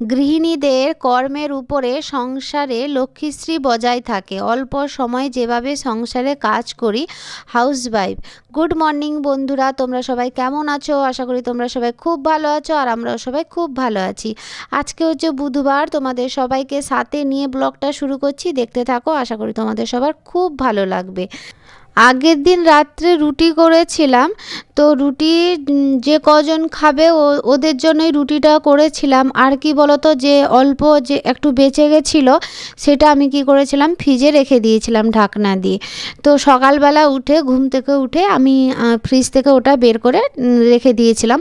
গৃহিণীদের কর্মের উপরে সংসারে লক্ষ্মীশ্রী বজায় থাকে। অল্প সময় যেভাবে সংসারে কাজ করি হাউসওয়াইফ গুড মর্নিং বন্ধুরা, তোমরা সবাই কেমন আছো? আশা করি তোমরা সবাই খুব ভালো আছো আর আমরাও সবাই খুব ভালো আছি। আজকে হচ্ছে বুধবার, তোমাদের সবাইকে সাথে নিয়ে ব্লগটা শুরু করছি। দেখতে থাকো, আশা করি তোমাদের সবার খুব ভালো লাগবে। আগের দিন রাত্রে রুটি করেছিলাম, তো রুটি যে কজন খাবে ও, ওদের জন্যই রুটিটা করেছিলাম। আর কি বলতো, যে অল্প যে একটু বেঁচে গেছিল, সেটা আমি কি করেছিলাম, ফ্রিজে রেখে দিয়েছিলাম ঢাকনা দিয়ে। তো সকালবেলা উঠে, ঘুম থেকে উঠে আমি ফ্রিজ থেকে ওটা বের করে রেখে দিয়েছিলাম।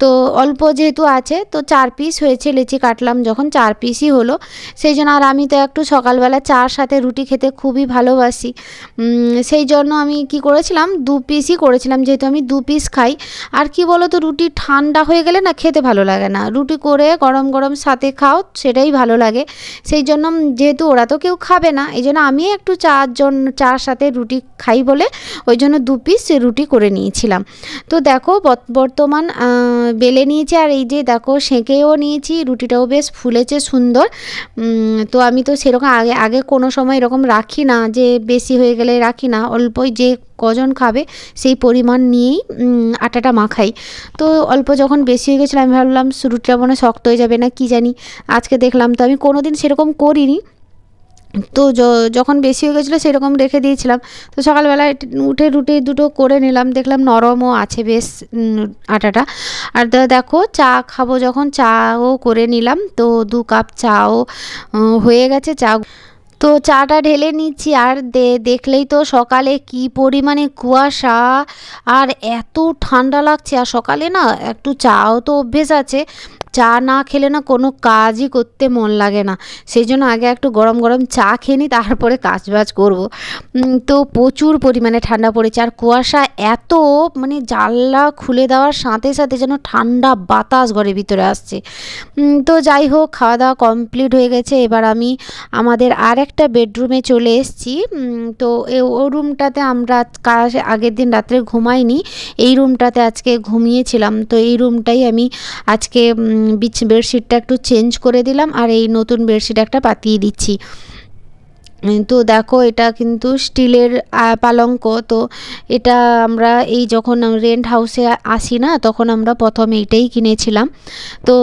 তো অল্প যেহেতু আছে, তো চার পিস হয়েছে, লেচি কাটলাম যখন, চার পিসই হলো। সেই জন্য আর আমি তো একটু সকালবেলা চার সাথে রুটি খেতে খুবই ভালোবাসি। সেই জন্য আমি কি করেছিলাম? দু পিসই করেছিলাম, যেহেতু আমি দু পিস খাই। আর কি বলো তো রুটি ঠান্ডা হয়ে গেলে না খেতে ভালো লাগে না। রুটি করে গরম গরম সাথে খাও, সেটাই ভালো লাগে। সেই জন্য যেহেতু ওরা তো কেউ খাবে না, এই জন্য আমি একটু চারজন চার সাথে রুটি খাই বলে ওই জন্য দু পিস রুটি করে নিয়েছিলাম। তো দেখো বর্তমান বেলে নিয়েছি, আর এই যে দেখো, সেঁকেও নিয়েছি, রুটিটাও বেশ ফুলেছে সুন্দর। তো আমি তো সেরকম আগে আগে কোনো সময় এরকম রাখি না যে বেশি হয়ে গেলে রাখি না অল্পই যে কজন খাবে সেই পরিমাণ নিয়েই আটাটা মাখাই। তো অল্প যখন বেশি হয়ে গেছিল, আমি ভাবলাম রুটিটা মনে শক্ত হয়ে যাবে না, কি জানি? আজকে দেখলাম তো, আমি কোনো দিন সেরকম করিনি। তো যখন বেশি হয়ে গেছিল, সেরকম রেখে দিয়েছিলাম। তো সকালবেলা উঠে রুটি দুটো করে নিলাম, দেখলাম নরমও আছে বেশ আটাটা। আর দেখো, চা খাব যখন চাও করে নিলাম। তো দু কাপ চাও হয়ে গেছে, চা তো চাটা ঢেলে নিচ্ছি, আর দেখলেই তো সকালে কি পরিমাণে কুয়াশা, আর এত ঠান্ডা লাগছে, আর সকালে না একটু চাও তো অভ্যেস আছে। চা না খেলে না কোনো কাজই করতে মন লাগে না। সেই জন্য আগে একটু গরম গরম চা খেয়ে নিই, তারপরে কাজ বাজ করব তো প্রচুর পরিমাণে ঠান্ডা পড়েছে। আর কুয়াশা এত মানে জানলা খুলে দেওয়ার সাথে সাথে যেন ঠান্ডা বাতাস ঘরের ভিতরে আসছে। তো যাই হোক, খাওয়া দাওয়া কমপ্লিট হয়ে গেছে। এবার আমি আমাদের আর একটা বেডরুমে চলে এসেছি। তো ও রুমটাতে আমরা আগের দিন রাত্রে ঘুমাইনি। এই রুমটাতে আজকে ঘুমিয়েছিলাম। তো এই রুমটাই আমি আজকে বিছ বেডশিটটা একটু চেঞ্জ করে দিলাম আর এই নতুন বেডশিট একটা পাতিয়ে দিচ্ছি। তো দেখো এটা কিন্তু স্টিলের পালঙ্ক। তো এটা আমরা এই যখন রেন্ট হাউসে আসি না, তখন আমরা প্রথম এইটাই কিনেছিলাম। তো,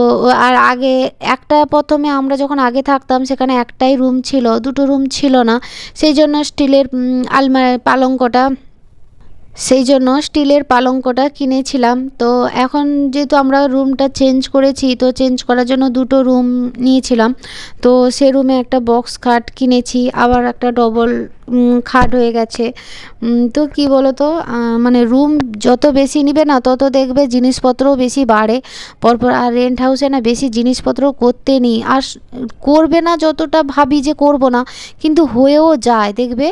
আর আগে একটা প্রথমে আমরা যখন আগে থাকতাম, সেখানে একটাই রুম ছিল, দুটো রুম ছিল না। সেই জন্য স্টিলের আলমারি, পালঙ্কটা সেই জন্য স্টিলের পালঙ্কটা কিনেছিলাম। তো এখন যেহেতু আমরা রুমটা চেঞ্জ করেছি, তো চেঞ্জ করার জন্য দুটো রুম নিয়েছিলাম। তো সে রুমে একটা বক্স খাট কিনেছি, আবার একটা ডবল খাট হয়ে গেছে। তো কি বলো তো মানে রুম যত বেশি নিবে না, তত দেখবে জিনিসপত্রও বেশি বাড়ে। পরপর আর রেন্ট হাউসে না বেশি জিনিসপত্র করতে নেই। আর করবে না যতটা ভাবি যে করব না, কিন্তু হয়েও যায়, দেখবে?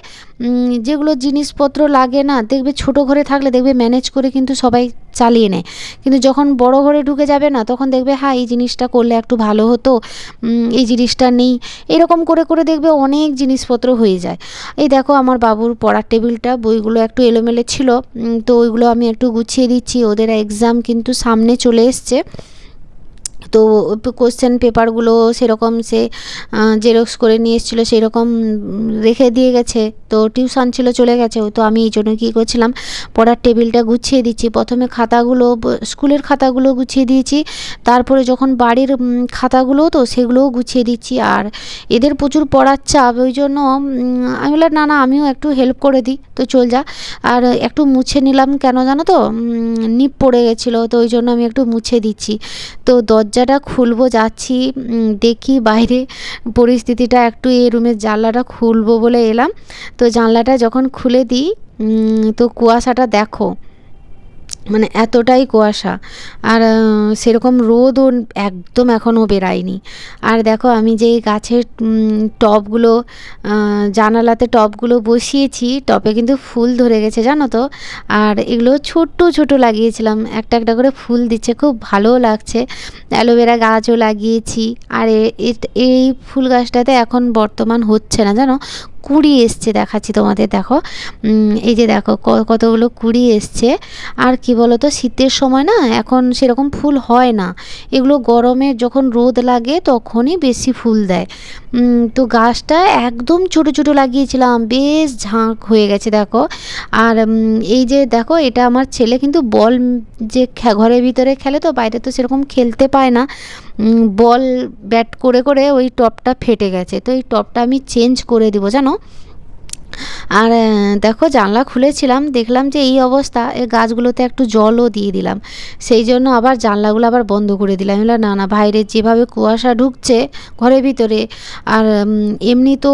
যেগুলো জিনিসপত্র লাগে না, দেখবে ছোট ঘরে থাকলে দেখবে ম্যানেজ করে কিন্তু সবাই চালিয়ে নেয়। কিন্তু যখন বড় ঘরে ঢুকে যাবে না, তখন দেখবে হ্যাঁ এই জিনিসটা করলে একটু ভালো হতো এই জিনিসটা নেই। এরকম করে করে দেখবে অনেক জিনিসপত্র হয়ে যায়। এই দেখো আমার বাবুর পড়ার টেবিলটা, বইগুলো একটু এলোমেলো ছিল তো ওইগুলো আমি একটু গুছিয়ে দিচ্ছি। ওদের এক্সাম কিন্তু সামনে চলে এসছে। তো কোশ্চেন পেপারগুলো সেরকম সে জেরক্স করে নিয়ে এসেছিল সেই রকম রেখে দিয়ে গেছে। তো টিউশন ছিল, চলে গেছে। তো আমি এই জন্য কী করছিলাম, পড়ার টেবিলটা গুছিয়ে দিচ্ছি। প্রথমে খাতাগুলো, স্কুলের খাতাগুলো গুছিয়ে দিয়েছি। তারপরে যখন বাড়ির খাতাগুলো তো সেগুলোও গুছিয়ে দিচ্ছি। আর এদের প্রচুর পড়ার চাপ, ওই জন্য আমি বললাম, না না, আমিও একটু হেল্প করে দিই। তো চল যা। আর একটু মুছে নিলাম কেন জানো তো? নিপ পড়ে গেছিল। তো ওই জন্য আমি একটু মুছে দিচ্ছি। তো দরজাটা খুলবো, যাচ্ছি দেখি বাইরে পরিস্থিতিটা একটু এই রুমের জানলাটা খুলবো বলে এলাম। তো জানলাটা যখন খুলে দিই তো কুয়াশাটা দেখো। মানে এতটাই কুয়াশা। আর সেরকম রোদও একদম এখনও বেরায়নি। আর দেখো, আমি যে গাছের টবগুলো জানালাতে টবগুলো বসিয়েছি, টবে কিন্তু ফুল ধরে গেছে, জানো তো? আর এগুলো ছোট্ট ছোট লাগিয়েছিলাম। একটা একটা করে ফুল দিচ্ছে, খুব ভালোও লাগছে। অ্যালোভেরা গাছও লাগিয়েছি। আর এই ফুল গাছটাতে এখন বর্তমান হচ্ছে না, জানো? কুড়ি এসছে দেখাচ্ছি তোমাদের, দেখো। এই যে দেখো কতগুলো কুড়ি এসছে। আর কি বলো তো শীতের সময় না, এখন সেরকম ফুল হয় না। এগুলো গরমে যখন রোদ লাগে, তখনই বেশি ফুল দেয়। তো গাছটা একদম ছোট ছোট লাগিয়েছিলাম, বেশ ঝাঁক হয়ে গেছে, দেখো। আর এই যে দেখো, এটা আমার ছেলে কিন্তু বল যে ঘরের ভিতরে খেলে তো, বাইরে তো সেরকম খেলতে পায় না। বল ব্যাট করে করে ওই টপটা ফেটে গেছে। তো এই টপটা আমি চেঞ্জ করে দেবো, জানো? আর দেখো জানলা খুলেছিলাম দেখলাম যে এই অবস্থা এই গাছগুলোতে একটু জলও দিয়ে দিলাম। সেই জন্য আবার জানলাগুলো আবার বন্ধ করে দিলাম। বললাম, না না বাইরে যেভাবে কুয়াশা ঢুকছে ঘরের ভিতরে আর এমনি তো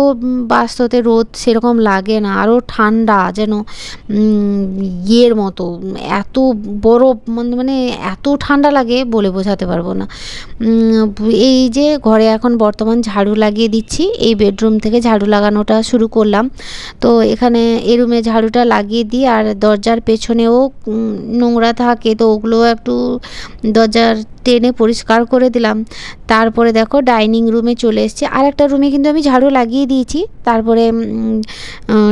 বাস্ততে রোদ সেরকম লাগে না আরও ঠান্ডা যেন ইয়ের মতো এত বরফ মানে এত ঠান্ডা লাগে বলে বোঝাতে পারব না। এই যে ঘরে এখন বর্তমান ঝাড়ু লাগিয়ে দিচ্ছি এই বেডরুম থেকে ঝাড়ু লাগানোটা শুরু করলাম। তো এখানে এ রুমে ঝাড়ুটা লাগিয়ে দিই আর দরজার পেছনেও নোংরা থাকে, তো ওগুলো একটু দরজার টেনে পরিষ্কার করে দিলাম। তারপরে দেখো ডাইনিং রুমে চলে এসেছি। আর একটা রুমে কিন্তু আমি ঝাড়ু লাগিয়ে দিয়েছি। তারপরে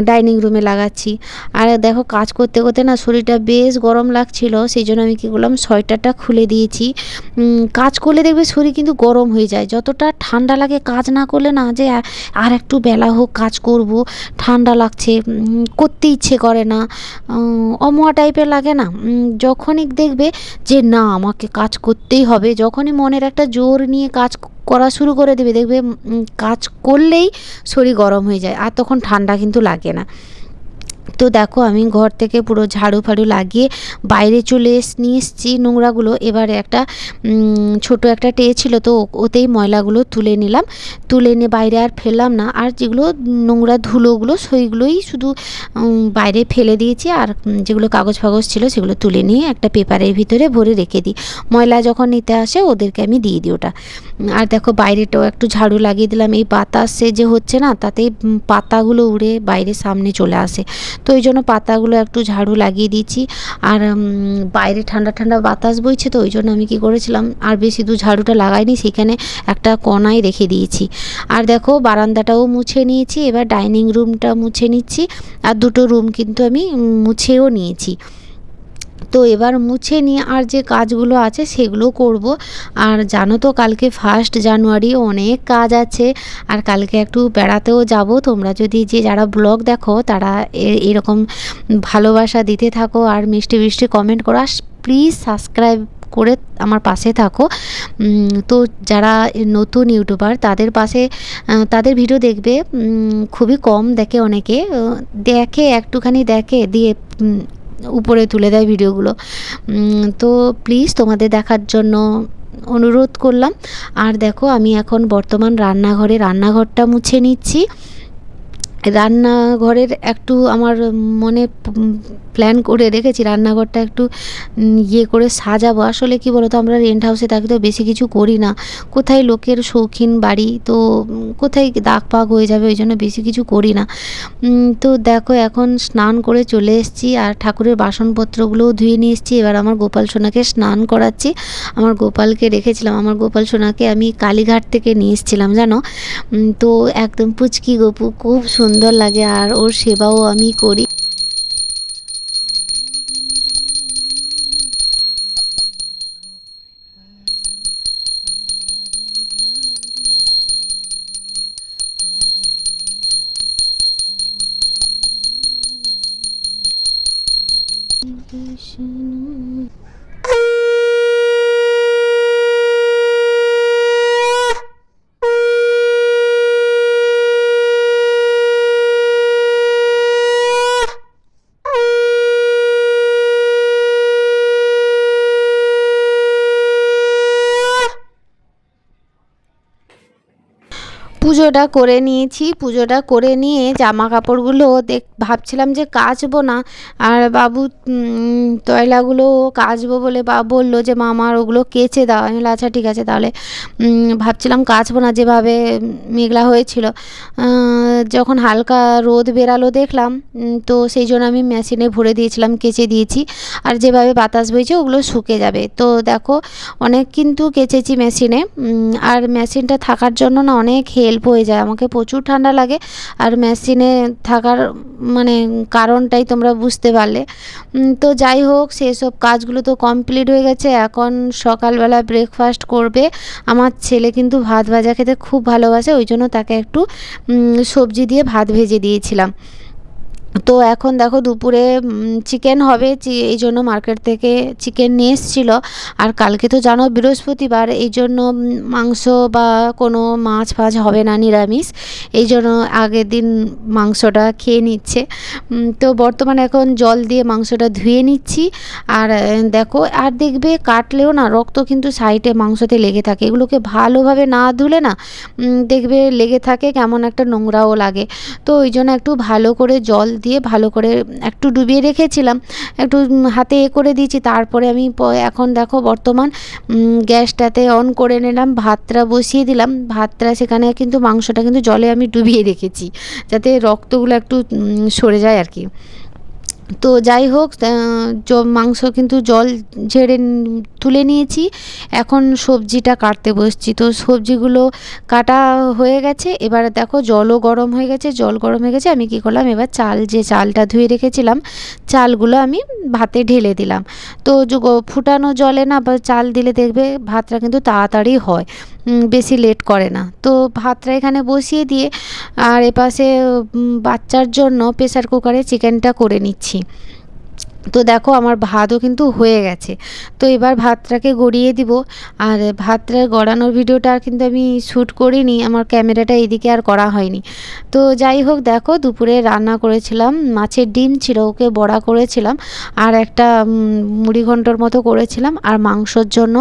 ডাইনিং রুমে লাগাচ্ছি। আর দেখো কাজ করতে করতে না শরীরটা বেশ গরম লাগছিল। সেই জন্য আমি কী করলাম, সোয়েটারটা খুলে দিয়েছি। কাজ করলে দেখবে শরীর কিন্তু গরম হয়ে যায়। যতটা ঠান্ডা লাগে কাজ না করলে না যে আর একটু বেলা হোক কাজ করব। ঠান্ডা লাগছে করতে ইচ্ছে করে না। অমোয়া টাইপের লাগে না। যখনই দেখবে যে না, আমাকে কাজ করতেই হবে, যখনই মনের একটা জোর নিয়ে কাজ করা শুরু করে দেবে, দেখবে কাজ করলেই শরীর গরম হয়ে যায়, আর তখন ঠান্ডা কিন্তু লাগে না। তো দেখো আমি ঘর থেকে পুরো ঝাড়ু ফাড়ু লাগিয়ে বাইরে চলে এস, নিয়ে এসেছি নোংরাগুলো। এবারে একটা ছোট একটা টে ছিল তো ওতেই ময়লাগুলো তুলে নিলাম। তুলে নিয়ে বাইরে আর ফেললাম না। আর যেগুলো নোংরা ধুলোগুলো সেইগুলোই শুধু বাইরে ফেলে দিয়েছি। আর যেগুলো কাগজ ফাগজ ছিল সেগুলো তুলে নিয়ে একটা পেপারের ভিতরে ভরে রেখে দিই। ময়লা যখন নিতে আসে ওদেরকে আমি দিয়ে দিই ওটা। আর দেখো বাইরেটাও একটু ঝাড়ু লাগিয়ে দিলাম। এই বাতাসে যে হচ্ছে না তাতে পাতাগুলো উড়ে বাইরে সামনে চলে আসে। তো ওই জন্য পাতাগুলো একটু ঝাড়ু লাগিয়ে দিয়েছি আর বাইরে ঠান্ডা ঠান্ডা বাতাস বইছে তো ওই জন্য আমি কি করেছিলাম, আর বেশি দু ঝাড়ুটা লাগাইনি, সেখানে একটা কোনায় রেখে দিয়েছি। আর দেখো, বারান্দাটাও মুছে নিয়েছি, এবার ডাইনিং রুমটা মুছে নিচ্ছি, আর দুটো রুম কিন্তু আমি মুছেও নিয়েছি। তো এবার মুছে নিয়ে আর যে কাজগুলো আছে সেগুলো করব। আর জানো তো কালকে ফার্স্ট জানুয়ারি অনেক কাজ আছে। আর কালকে একটু বেড়াতেও যাব। তোমরা যদি যে যারা ব্লগ দেখো তারা এরকম ভালোবাসা দিতে থাকো আর মিষ্টি মিষ্টি কমেন্ট করো। প্লিজ সাবস্ক্রাইব করে আমার পাশে থাকো। তো যারা নতুন ইউটিউবার তাদের পাশে তাদের ভিডিও দেখবে। খুবই কম দেখে অনেকে। দেখে একটুখানি দেখে দিয়ে উপরে তুলে দেয় ভিডিওগুলো। তো প্লিজ তোমাদের দেখার জন্য অনুরোধ করলাম। আর দেখো, আমি এখন বর্তমান রান্নাঘরে রান্নাঘরটা মুছে নিচ্ছি। রান্নাঘরের একটু আমার মনে প্ল্যান করে রেখেছি, রান্নাঘরটা একটু ইয়ে করে সাজাবো। আসলে কি বলতো, আমরা রেন্ট হাউসে থাকি তো বেশি কিছু করি না। কোথায় লোকের শৌখিন বাড়ি, তো কোথায় দাগ পাগ হয়ে যাবে ওই জন্য বেশি কিছু করি না। তো দেখো, এখন স্নান করে চলে এসেছি আর ঠাকুরের বাসনপত্রগুলোও ধুয়ে নিয়ে এসেছি। এবার আমার গোপাল সোনাকে স্নান করাচ্ছি। আমার গোপালকে রেখেছিলাম। আমার গোপাল সোনাকে আমি কালীঘাট থেকে নিয়ে এসেছিলাম, জানো? তো একদম পুচকি গোপু, খুব সুন্দর লাগে আর ওর সেবাও আমি করি। পুজোটা করে নিয়েছি, পুজোটা করে নিয়ে জামা কাপড়গুলো দেখ, ভাবছিলাম যে কাচবো না। আর বাবু তয়লাগুলো কাচবো বলে বা, বলল যে মামার ওগুলো কেচে দাও। আমি আচ্ছা ঠিক আছে, তাহলে ভাবছিলাম কাচবো না। যেভাবে মেঘলা হয়েছিল। যখন হালকা রোদ বেরালো দেখলাম তো সেই জন্য আমি মেশিনে ভরে দিয়েছিলাম, কেচে দিয়েছি। আর যেভাবে বাতাস বইছে, ওগুলো শুকে যাবে। তো দেখো, অনেক কিন্তু কেচেছি মেশিনে আর মেশিনটা থাকার জন্য না অনেক হেল্প হয়ে যায়। আমাকে প্রচুর ঠান্ডা লাগে আর মেশিনে থাকার মানে কারণটাই তোমরা বুঝতে পারলে। তো যাই হোক, সেসব কাজগুলো তো কমপ্লিট হয়ে গেছে। এখন সকালবেলা ব্রেকফাস্ট করবে। আমার ছেলে কিন্তু ভাত ভাজা খেতে খুব ভালোবাসে, ওই জন্য তাকে একটু সবজি দিয়ে ভাত ভেজে দিয়েছিলাম। তো এখন দেখো দুপুরে চিকেন হবে এই জন্য মার্কেট থেকে চিকেন নিয়ে এসেছিল। আর কালকে তো জানো বৃহস্পতিবার, এই জন্য মাংস বা কোনো মাছ ফাছ হবে না, নিরামিষ। এই জন্য আগের দিন মাংসটা খেয়ে নিচ্ছে। তো বর্তমানে এখন জল দিয়ে মাংসটা ধুয়ে নিচ্ছি। আর দেখো, আর দেখবে কাটলেও না, রক্ত কিন্তু সাইডে মাংসতে লেগে থাকে। এগুলোকে ভালোভাবে না ধুলে না দেখবে লেগে থাকে, কেমন একটা নোংরাও লাগে। তো ওই জন্য একটু ভালো করে জল দিয়ে ভালো করে একটু ডুবিয়ে রেখেছিলাম। একটু হাতে এ করে দিয়েছি। তারপরে আমি এখন দেখো বর্তমান গ্যাসটাতে অন করে নিলাম, ভাতটা বসিয়ে দিলাম। ভাতটা সেখানে কিন্তু মাংসটা কিন্তু জলে আমি ডুবিয়ে রেখেছি। যাতে রক্তগুলো একটু সরে যায় আর কি। তো যাই হোক মাংস কিন্তু জল ঝেড়ে তুলে নিয়েছি। এখন সবজিটা কাটতে বসছি। তো সবজিগুলো কাটা হয়ে গেছে। এবার দেখো, জলও গরম হয়ে গেছে, জল গরম হয়ে গেছে। আমি কি করলাম, এবার চাল, যে চালটা ধুয়ে রেখেছিলাম, চালগুলো আমি ভাতে ঢেলে দিলাম। তো ফুটানো জলে না চাল দিলে দেখবে ভাতটা কিন্তু তাড়াতাড়ি হয়। বেশি লেট করে না। তো ভাতটা এখানে বসিয়ে দিয়ে, আর এপাশে বাচ্চার জন্য প্রেসার কুকারে চিকেনটা করে নিচ্ছি। তো দেখো আমার ভাতও কিন্তু হয়ে গেছে। তো এবার ভাতটাকে গড়িয়ে দিব। আর ভাতটা গড়ানোর ভিডিওটা আর কিন্তু আমি শ্যুট করিনি, আমার ক্যামেরাটা এদিকে আর করা হয়নি। তো যাই হোক দেখো, দুপুরে রান্না করেছিলাম, মাছের ডিম ছিল, ওকে বড়া করেছিলাম, আর একটা মুড়ি ঘন্টর মতো করেছিলাম, আর মাংসর জন্য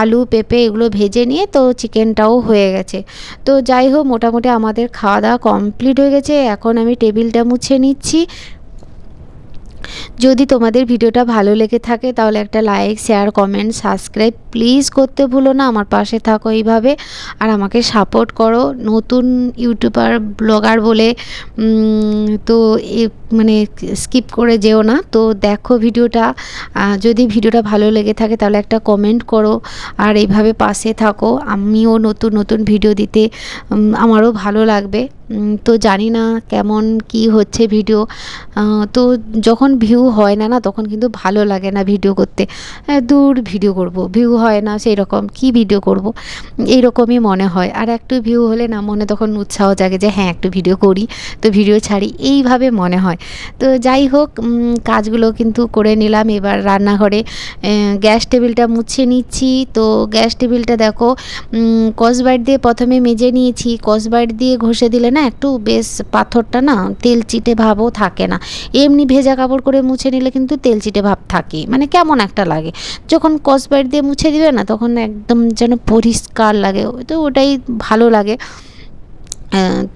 আলু, পেঁপে এগুলো ভেজে নিয়ে তো চিকেনটাও হয়ে গেছে। তো যাই হোক, মোটামুটি আমাদের খাওয়া দাওয়া কমপ্লিট হয়ে গেছে, এখন আমি টেবিলটা মুছে নিচ্ছি। যদি তোমাদের ভিডিওটা ভালো লেগে থাকে, তাহলে একটা like share comment subscribe please করতে ভুলো না, আমার পাশে থাকো এইভাবে। আর আমাকে সাপোর্ট করো, নতুন ইউটিউবার ব্লগার বলে তো মানে স্কিপ করে যেও না। তো দেখো ভিডিওটা যদি ভিডিওটা ভালো লেগে থাকে, তাহলে একটা কমেন্ট করো। আর এইভাবে পাশে থাকো, আমিও নতুন নতুন ভিডিও দিতে আমারও ভালো লাগবে। তো জানি না কেমন কি হচ্ছে ভিডিও তো যখন ভিউ হয় না না, তখন কিন্তু ভালো লাগে না ভিডিও করতে। দূর ভিডিও করব ভিউ হয় না সেই রকম কি ভিডিও করব? এই রকমই মনে হয়। আর একটু ভিউ হলে না মনে তখন উৎসাহ জাগে যে হ্যাঁ একটু ভিডিও করি, তো ভিডিও ছাড়ি, এইভাবে মনে হয়। তো যাই হোক কাজগুলো কিন্তু করে নিলাম। এবার রান্নাঘরে গ্যাস টেবিলটা মুছে নিচ্ছি। তো গ্যাস টেবিলটা দেখো কসবাইট দিয়ে প্রথমে মেজে নিয়েছি। কসবাইট দিয়ে ঘষে দিলে না একটু বেশ পাথরটা না তেল চিটে ভাবও থাকে না। এমনি ভেজা কাপড় করে মুছে নিলে কিন্তু তেল চিটে ভাব থাকে মানে কেমন একটা লাগে। যখন কসবাইট দিয়ে মুছে দিবে না, তখন একদম যেন পরিষ্কার লাগে। তো ওটাই ভালো লাগে।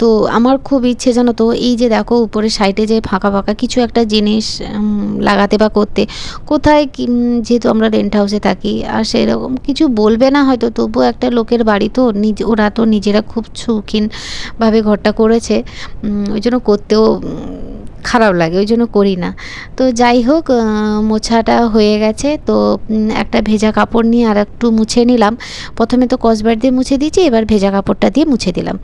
তো আমার খুব ইচ্ছে জানো তো, এই যে দেখো উপরে সাইডে যে ফাঁকা ফাঁকা কিছু একটা জিনিস লাগাতে বা করতে, কোথায় যেহেতু আমরা রেন্ট হাউসে থাকি, আর সেরকম কিছু বলবে না হয়তো, তবুও একটা লোকের বাড়ি তো, নিজ, ওরা তো নিজেরা খুব শৌখিনভাবে ঘরটা করেছে ওই জন্য করতেও খারাপ লাগে, ওই জন্য করি না। তো যাই হোক মোছাটা হয়ে গেছে, তো একটা ভেজা কাপড় নিয়ে আর একটু মুছে নিলাম। প্রথমে তো কসবার দিয়ে মুছে দিয়েছি, এবার ভেজা কাপড়টা দিয়ে মুছে দিলাম।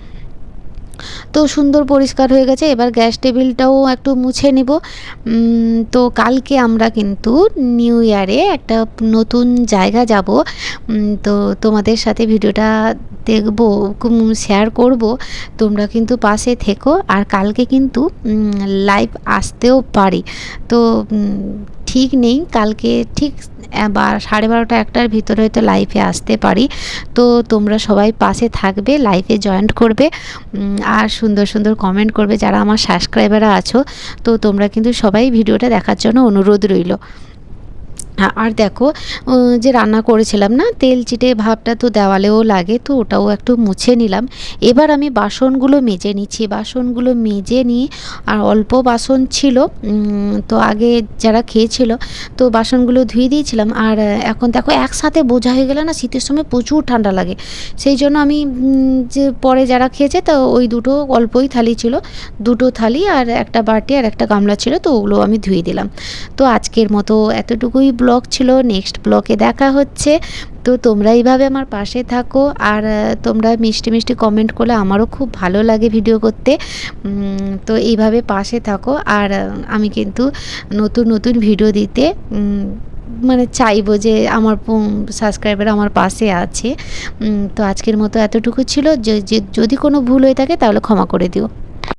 তো সুন্দর পরিষ্কার হয়ে গেছে। এবার গ্যাস টেবিলটাও একটু মুছে নিব। তো কালকে আমরা কিন্তু নিউ ইয়ারে একটা নতুন জায়গা যাব। তো তোমাদের সাথে ভিডিওটা দেখব শেয়ার করব। তোমরা কিন্তু পাশে থেকো। আর কালকে কিন্তু লাইভ আসতেও পারি। তো ঠিক নেই, কালকে ঠিক বা, সাড়ে বারোটা একটার ভিতরে হয়তো লাইফে আসতে পারি। তো তোমরা সবাই পাশে থাকবে লাইফে জয়েন্ট করবে। আর সুন্দর সুন্দর কমেন্ট করবে যারা আমার সাবস্ক্রাইবাররা আছো। তো তোমরা কিন্তু সবাই ভিডিওটা দেখার জন্য অনুরোধ রইল। আর দেখো যে রান্না করেছিলাম না, তেল চিটে ভাবটা তো দেওয়ালেও লাগে, তো ওটাও একটু মুছে নিলাম। এবার আমি বাসনগুলো মেজে নিচ্ছি, বাসনগুলো মেজে নিয়ে, আর অল্প বাসন ছিল তো আগে যারা খেয়েছিল, তো বাসনগুলো ধুয়ে দিয়েছিলাম, আর এখন দেখো একসাথে বোঝা হয়ে গেলে না, শীতের সময় প্রচুর ঠান্ডা লাগে। সেই জন্য আমি যে পরে যারা খেয়েছে, তো ওই দুটো অল্পই থালি ছিল, দুটো থালি আর একটা বাটি আর একটা গামলা ছিল, তো ওগুলো আমি ধুয়ে দিলাম। তো আজকের মতো এতটুকুই ব্লগ। ব্লগ ছিল, নেক্সট ব্লগে দেখা হচ্ছে। তো তোমরা এইভাবে আমার পাশে থাকো আর তোমরা মিষ্টি মিষ্টি কমেন্ট করলে আমারও খুব ভালো লাগে ভিডিও করতে। তো এইভাবে পাশে থাকো আর আমি কিন্তু নতুন নতুন ভিডিও দিতে মানে চাইব যে আমার সাবস্ক্রাইবার আমার পাশে আছে। তো আজকের মতো এতটুকু ছিল। যদি কোনো ভুল হয়ে থাকে তাহলে ক্ষমা করে দিও।